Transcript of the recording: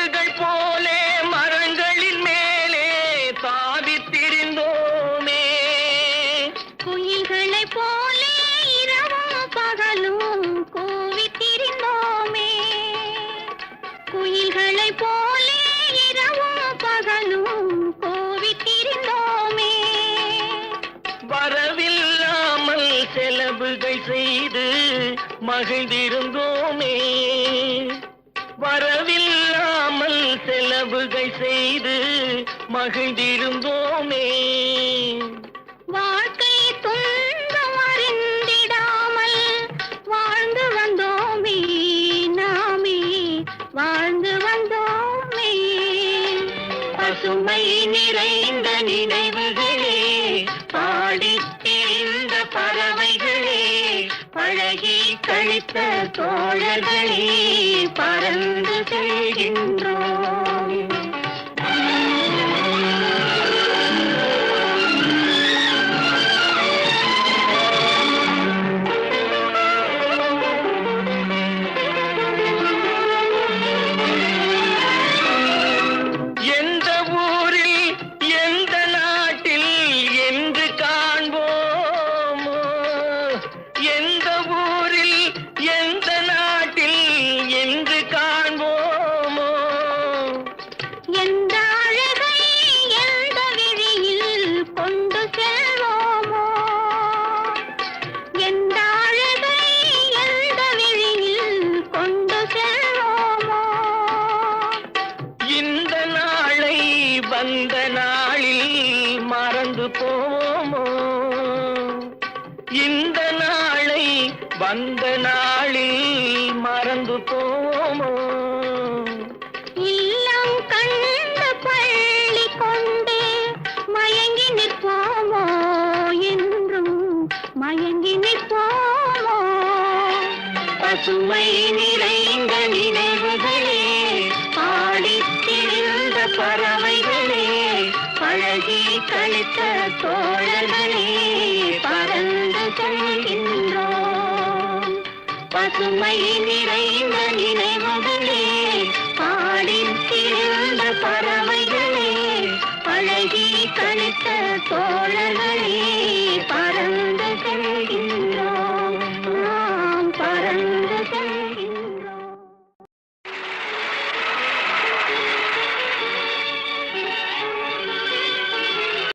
குரங்குகள் போல மரங்களின் மேலே தாவி திரிந்தோமே. குயில்களைப் போலே இரவும் பகலும் கூவித் திரிந்தோமே. குயில்களைப் போலே இரவும் பகலும் கூவித் திரிந்தோமே. வரவில்லாமல் செலவுகள் செய்து மகிழ்ந்திருந்தோமே. செய்து மகிழ்ந்திருந்தோமே வாழ்க்கை துன்பம் அறிந்திடாமல் வாழ்ந்து வந்தோமே நாமே. வாழ்ந்து வந்தோமே. பசுமை நிறைந்த நினைவுகளே பாடி திரிந்த பறவைகளே பழகி கழித்த தோழர்களே பறந்து செல்கின்றோம். வந்த நாளில் மறந்து போமோ இல்லம் கண்ட பள்ளி கொண்டே மயங்கி நிற்போமோ? என்றும் மயங்கி நிற்போமோ? பசுமை நிறைந்த நினைவுகளே பாடித்திருந்த பறவைகளே பழகி கழித்த தோழர்களே பறந்து கொள்கிற பசுமை நிறைந்த நினைவுகளே பாடி திரிந்த பறவைகளே பழகி கழித்த தோழ